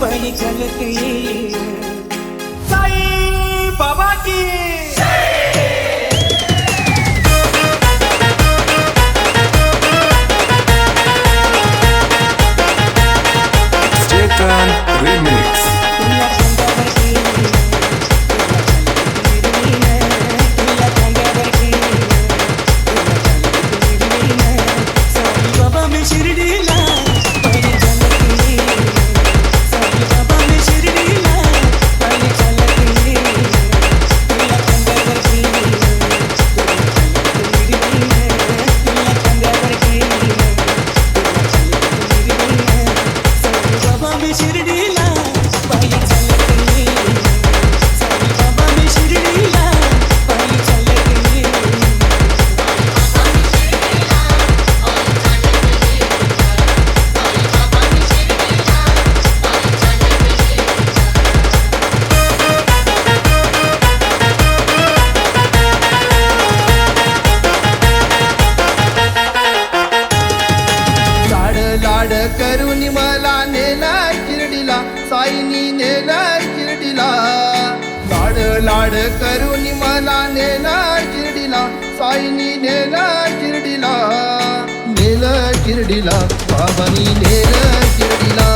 परी चलती साई बाबा की धाड करून मला नेला चिरडीला साईनी नेला चिरडीला नेल चिरडीला बाबानी नेल चिरडीला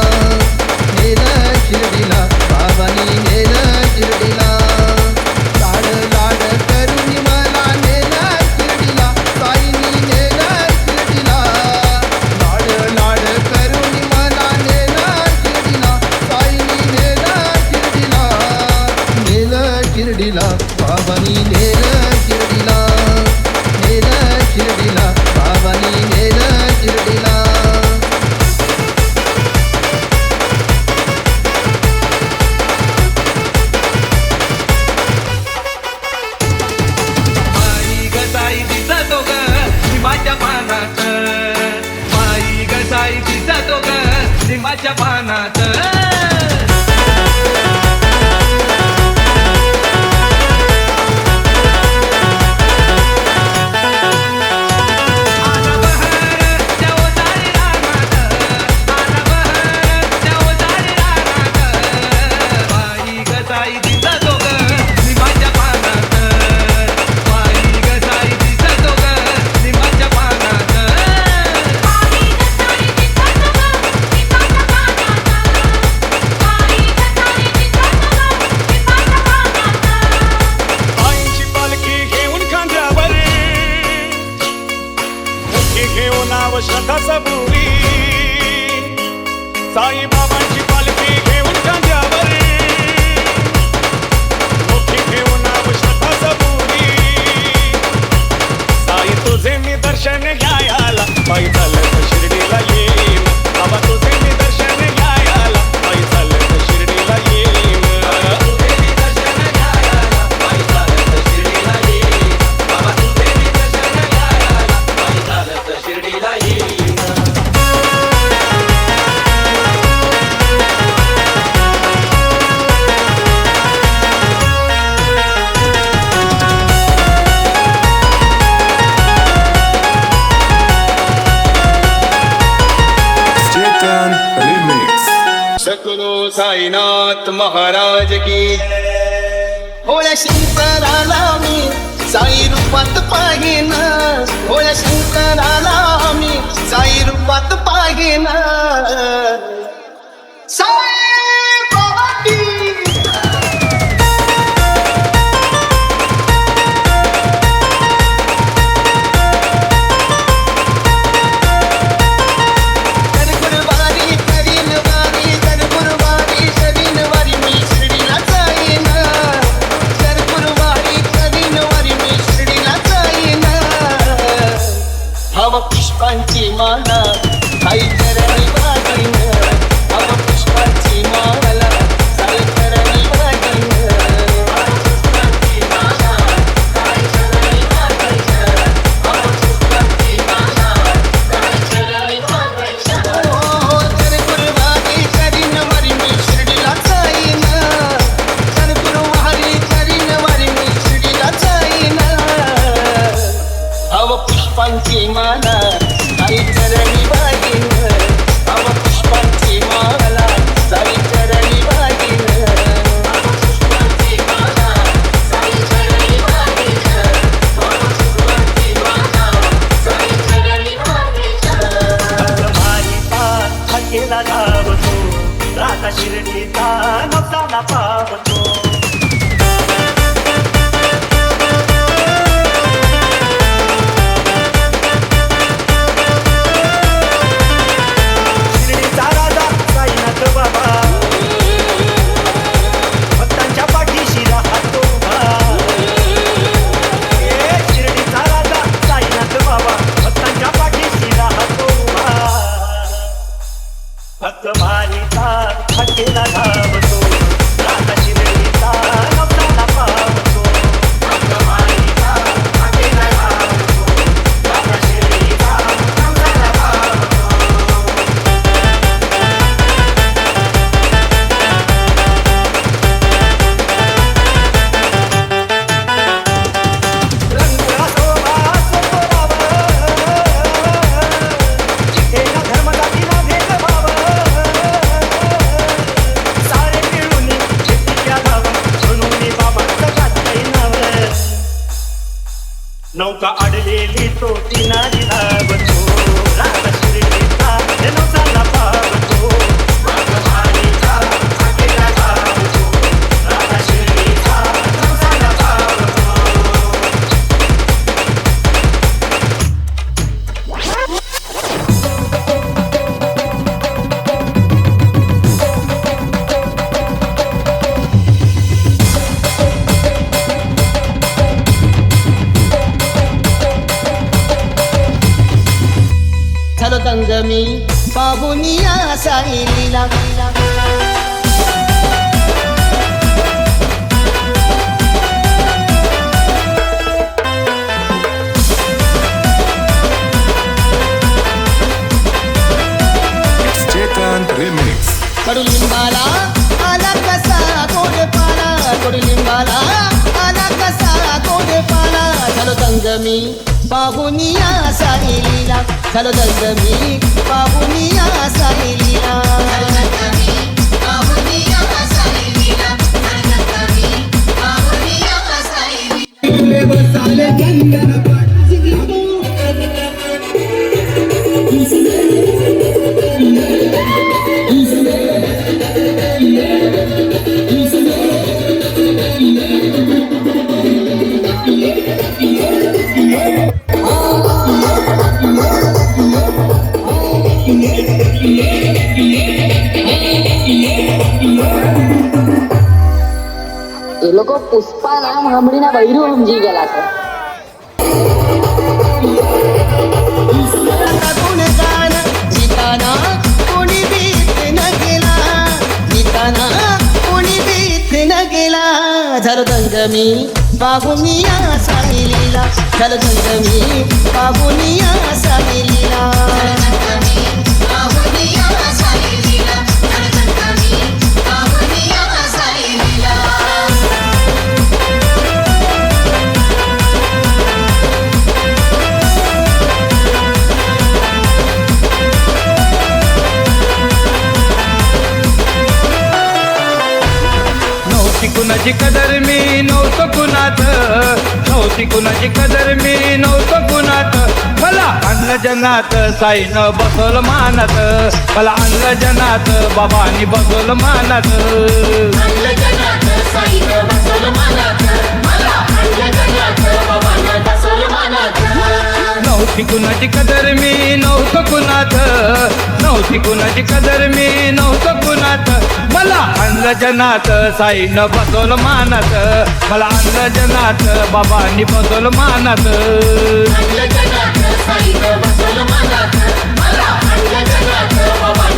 नेल चिरडीला बाबानी వర్డిలా పావని నేరా ஆகாச பூமி சாயி महाराज की होळ्या शंकराला मी साई रूपात पाहिना. होळ्या शंकराला मी साई रूपात पाहिना. पुष्पांची माना पुष्पांची माला. आई चरणी बाई अव पुष्पांची माला. दंग मी पाहुनिया साईलीला Chetan Remix. कडुलिंबाला आला कसा गोड पाला कडुलिंबाला आला कसा गोड पाला झालो दंग मी पाहुनिया साईलीला झालो दंग मी पाहुनिया એ લોકો પુષ્પા નામ સાંભળીને બૈરું સમજી ગયેલા છે गुणगान जिताना कोणी भीत न गेला जिताना कोणी भीत न गेला झालो दंग मी बाबुनिया साईलीला झालो दंग मी बाबुनिया साईलीला नव्हती कुणाची कदर मी नव्हतं कुणात. मला आणलं जनात साईनं बसवलं मानत. मला आणलं जनात बाबांनी बसवलं मानत. नव्हती कुणाची कदर मी नव्हतं कुणात नव्हती कुणाची कदर मी नव्हतं कुणात मला आणलं जनात साईनं बसवलं मानात मला आणलं जनात बाबांनी बसवलं मानात मला बाबा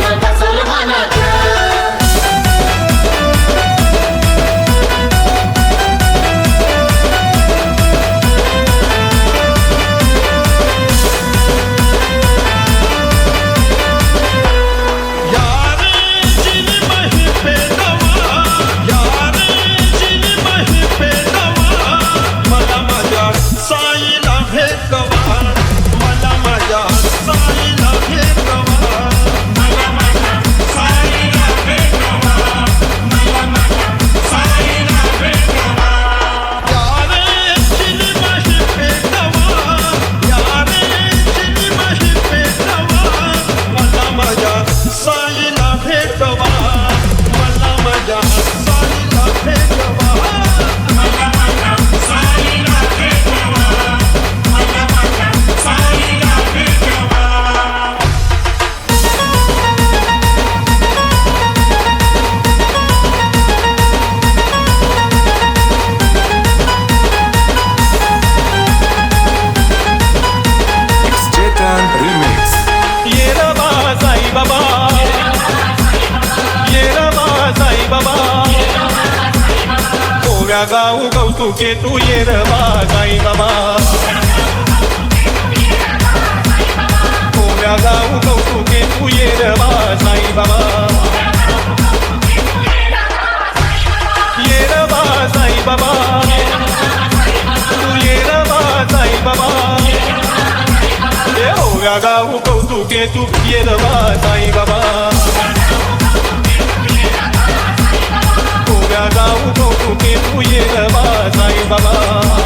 गाऊ कौतुके तू ये र बा साई बाबा. कोव्या गाऊ कौतुके तू ये र साई बाबा. ये र साई बाबा. तू ये र साई बाबा. ये ओव्या गाऊ कौतुके तू ये साई बाबा. गाऊ कौतुके तू ये र बा साई बाबा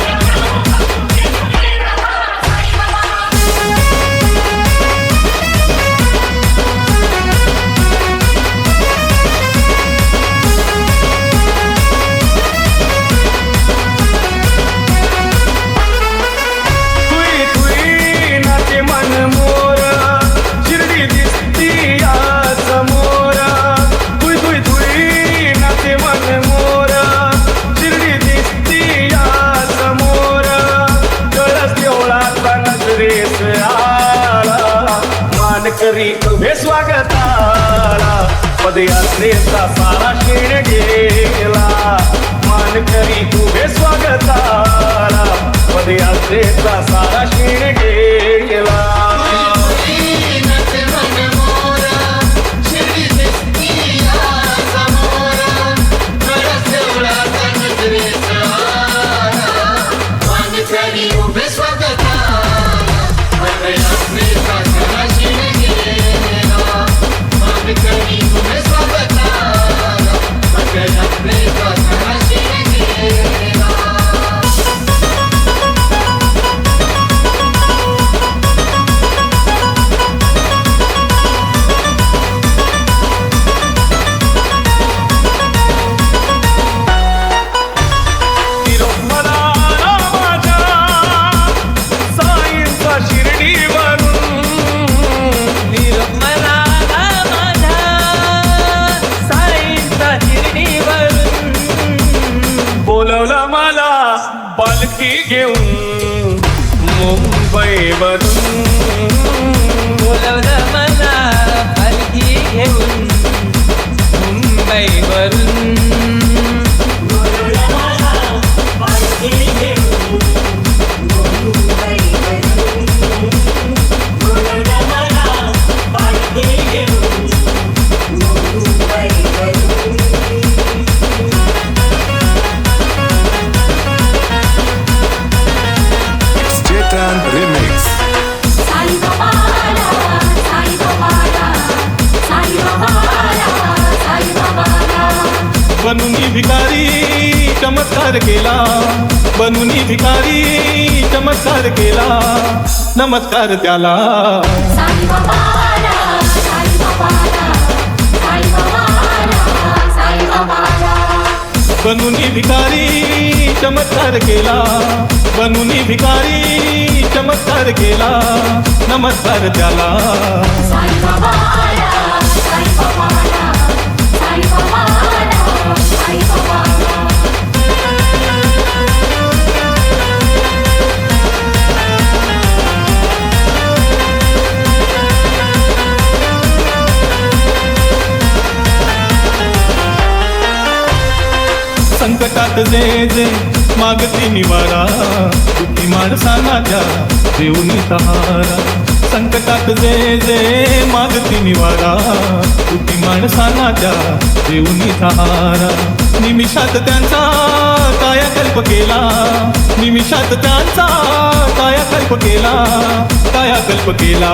Sırda sarhoş. ഐക്യവും മുംബൈ വരും മുംബൈ വരും चमत्कार केला. बनूनी भिकारी चमत्कार केला. नमस्कार त्याला. बनूनी भिकारी चमत्कार केला. बनूनी भिकारी चमत्कार केला. नमस्कार त्याला. संकटात जे जे मागती निवारा दुखी माणसांना द्या देऊन सहारा. संकटात जे जे मागती निवारा दुखी माणसांना द्या देऊन सहारा. निमिषात त्यांचा कायाकल्प केला. निमिषात त्यांचा कायाकल्प केला. कायाकल्प केला.